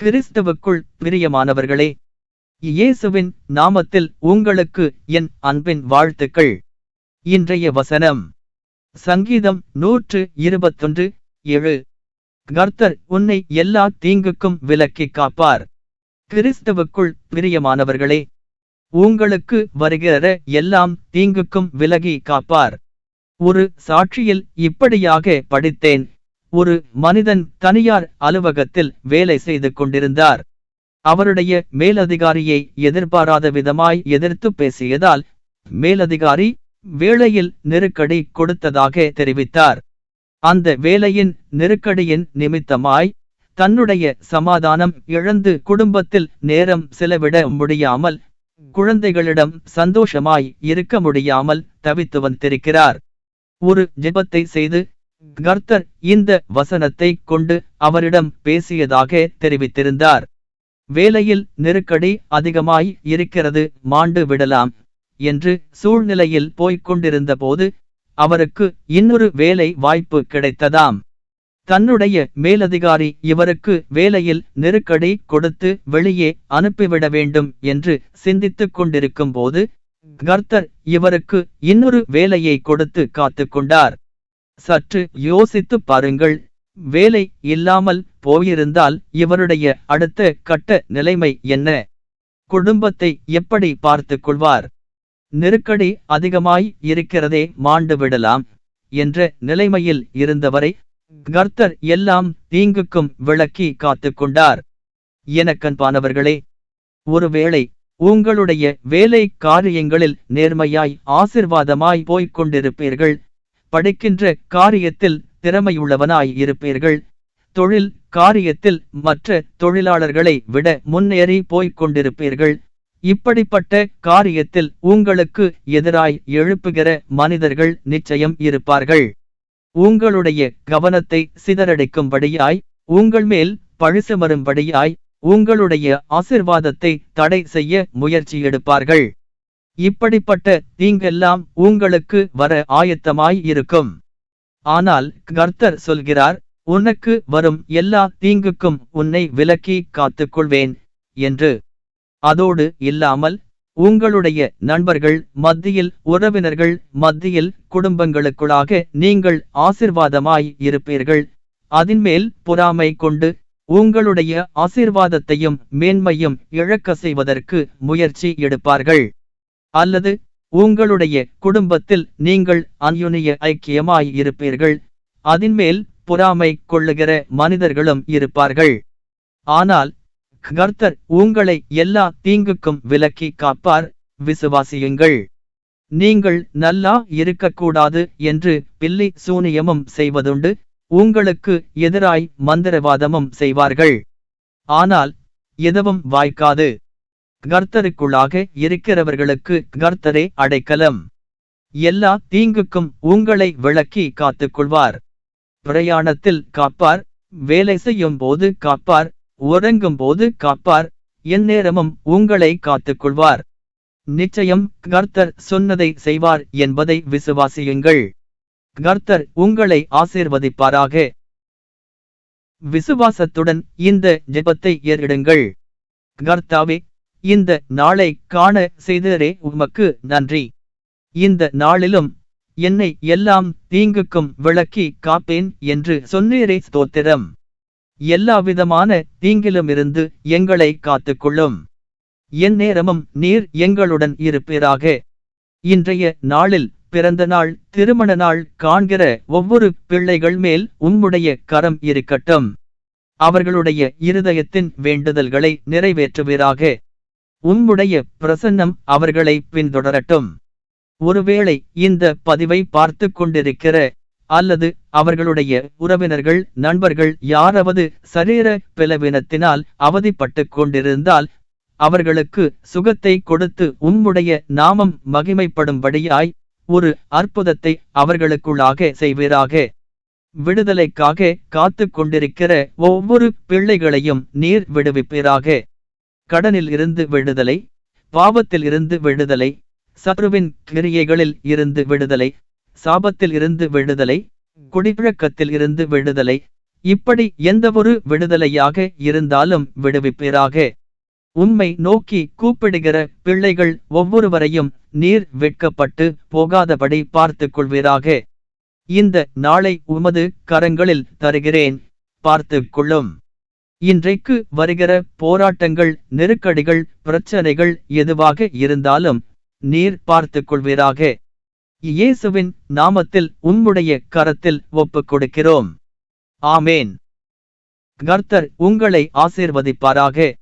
கிறிஸ்தவுக்குள் பிரியமானவர்களே இயேசுவின் நாமத்தில் உங்களுக்கு என் அன்பின் வாழ்த்துக்கள். இன்றைய வசனம் சங்கீதம் நூற்று இருபத்தொன்று ஏழு. கர்த்தர் உன்னை எல்லா தீங்குக்கும் விலக்கி காப்பார். கிறிஸ்தவுக்குள் பிரியமானவர்களே உங்களுக்கு வருகிற எல்லாம் தீங்குக்கும் விலகி காப்பார். ஒரு சாட்சியில் இப்படியாக படித்தேன். ஒரு மனிதன் தனியார் அலுவலகத்தில் வேலை செய்து கொண்டிருந்தார். அவருடைய மேலதிகாரியை எதிர்பாராத விதமாய் எதிர்த்து பேசியதால் மேலதிகாரி வேலையில் நெருக்கடி கொடுத்ததாக தெரிவித்தார். அந்த வேலையின் நெருக்கடியின் நிமித்தமாய் தன்னுடைய சமாதானம் இழந்து குடும்பத்தில் நேரம் செலவிட முடியாமல் குழந்தைகளிடம் சந்தோஷமாய் இருக்க முடியாமல் தவித்து வந்திருக்கிறார். ஒரு ஜெபத்தை செய்து கர்த்தர் இந்த வசனத்தை கொண்டு அவரிடம் பேசியதாக தெரிவித்திருந்தார். வேலையில் நெருக்கடி அதிகமாய் இருக்கிறது மாண்டு விடலாம் என்று சூழ்நிலையில் போய்க் கொண்டிருந்த போது அவருக்கு இன்னொரு வேலை வாய்ப்பு கிடைத்ததாம். தன்னுடைய மேலதிகாரி இவருக்கு வேலையில் நெருக்கடி கொடுத்து வெளியே அனுப்பிவிட வேண்டும் என்று சிந்தித்துக் கொண்டிருக்கும் போது கர்த்தர் இவருக்கு இன்னொரு வேலையை கொடுத்து காத்து கொண்டார். சற்று யோசித்து பாருங்கள். வேலை இல்லாமல் போயிருந்தால் இவருடைய அடுத்த கட்ட நிலைமை என்ன? குடும்பத்தை எப்படி பார்த்துக் கொள்வார்? நெருக்கடி அதிகமாய் இருக்கிறதே மாண்டு விடலாம் என்ற நிலைமையில் இருந்தவரை கர்த்தர் எல்லாம் தீங்குக்கும் விளக்கி காத்து கொண்டார். எனக்கன்பானவர்களே ஒருவேளை உங்களுடைய வேலை காரியங்களில் நேர்மையாய் ஆசிர்வாதமாய் போய்க் கொண்டிருப்பீர்கள். படிக்கின்ற காரியத்தில் திறமையுள்ளவனாய் இருப்பீர்கள். தொழில் காரியத்தில் மற்ற தொழிலாளர்களை விட முன்னேறி போய்க் கொண்டிருப்பீர்கள். இப்படிப்பட்ட காரியத்தில் உங்களுக்கு எதிராய் எழுப்புகிற மனிதர்கள் நிச்சயம் இருப்பார்கள். உங்களுடைய கவனத்தை சிதறடிக்கும்படியாய் உங்கள் மேல் பழிசுமரும்படியாய் உங்களுடைய ஆசிர்வாதத்தை தடை செய்ய முயற்சி எடுப்பார்கள். இப்படிப்பட்ட தீங்கெல்லாம் உங்களுக்கு வர ஆயத்தமாய் இருக்கும் ஆனால் கர்த்தர் சொல்கிறார் உனக்கு வரும் எல்லா தீங்குக்கும் உன்னை விலக்கி காத்துக்கொள்வேன் என்று. அதோடு இல்லாமல் உங்களுடைய நண்பர்கள் மத்தியில் உறவினர்கள் மத்தியில் குடும்பங்களுக்குள்ளாக நீங்கள் ஆசிர்வாதமாய் இருப்பீர்கள். அதின்மேல் பொறாமை கொண்டு உங்களுடைய ஆசிர்வாதத்தையும் மேன்மையும் இழக்க செய்வதற்கு முயற்சி எடுப்பார்கள். அல்லது உங்களுடைய குடும்பத்தில் நீங்கள் அந்யுனிய ஐக்கியமாய் இருப்பீர்கள் அதின்மேல் பொறாமை கொள்ளுகிற மனிதர்களும் இருப்பார்கள். ஆனால் கர்த்தர் உங்களை எல்லா தீங்குக்கும் விலக்கி காப்பார் விசுவாசியுங்கள். நீங்கள் நல்லா இருக்கக்கூடாது என்று பில்லி சூனியமும் செய்வதுண்டு உங்களுக்கு எதிராய் மந்திரவாதமும் செய்வார்கள். ஆனால் எதுவும் வாய்க்காது. கர்த்தருக்குள்ளாக இருக்கிறவர்களுக்கு கர்த்தரே அடைக்கலம். எல்லா தீங்குக்கும் உங்களை விளக்கி காத்துக்கொள்வார். பிரயாணத்தில் காப்பார் வேலை செய்யும் போது காப்பார் உறங்கும் போது காப்பார் எந்நேரமும் உங்களை காத்துக்கொள்வார். நிச்சயம் கர்த்தர் சொன்னதை செய்வார் என்பதை விசுவாசியுங்கள். கர்த்தர் உங்களை ஆசீர்வதிப்பாராக. விசுவாசத்துடன் இந்த ஜெபத்தை ஏறிடுங்கள் கர்த்தாவே இந்த நாளை காண செய்தரே உமக்கு நன்றி. இந்த நாளிலும் என்னை எல்லாம் தீங்குக்கும் விளக்கி காப்பேன் என்று சொன்னீரே ஸ்தோத்திரம். எல்லாவிதமான தீங்கிலுமிருந்து எங்களை காத்துக்கொள்ளும். எந்நேரமும் நீர் எங்களுடன் இருப்பீராக. இன்றைய நாளில் பிறந்த நாள் திருமண நாள் காண்கிற ஒவ்வொரு பிள்ளைகள் மேல் உம்முடைய கரம் இருக்கட்டும். அவர்களுடைய இருதயத்தின் வேண்டுதல்களை நிறைவேற்றுவீராக. உம்முடைய பிரசன்னம் அவர்களை பின்தொடரட்டும். ஒருவேளை இந்த பதிவை பார்த்து கொண்டிருக்கிற அல்லது அவர்களுடைய உறவினர்கள் நண்பர்கள் யாராவது சரீர பிளவினத்தினால் அவதிப்பட்டு கொண்டிருந்தால் அவர்களுக்கு சுகத்தை கொடுத்து உம்முடைய நாமம் மகிமைப்படும்படியாய் ஒரு அற்புதத்தை அவர்களுக்குள்ளாக செய்வீராக. விடுதலைக்காக காத்து கொண்டிருக்கிற ஒவ்வொரு பிள்ளைகளையும் நீர் விடுவிப்பீராக. கடனில் இருந்து விடுதலை பாவத்தில் இருந்து விடுதலை சத்ருவின் கிரியைகளில் இருந்து விடுதலை சாபத்தில் இருந்து விடுதலை குடிப்பழக்கத்தில் இருந்து விடுதலை இப்படி எந்தவொரு விடுதலையாக இருந்தாலும் விடுவிப்பீராக. உம்மை நோக்கி கூப்பிடுகிற பிள்ளைகள் ஒவ்வொருவரையும் நீர் வெட்கப்பட்டு போகாதபடி பார்த்துக் கொள்வீராக இந்த நாளை உமது கரங்களில் தருகிறேன் பார்த்துக் கொள்ளும் இன்றைக்கு வருகிற போராட்டங்கள் நெருக்கடிகள் பிரச்சனைகள் எதுவாக இருந்தாலும் நீர் பார்த்துக் கொள்வீராக. இயேசுவின் நாமத்தில் உம்முடைய கரத்தில் ஒப்புக் கொடுக்கிறோம். ஆமேன். கர்த்தர் உங்களை ஆசீர்வதிப்பாராக.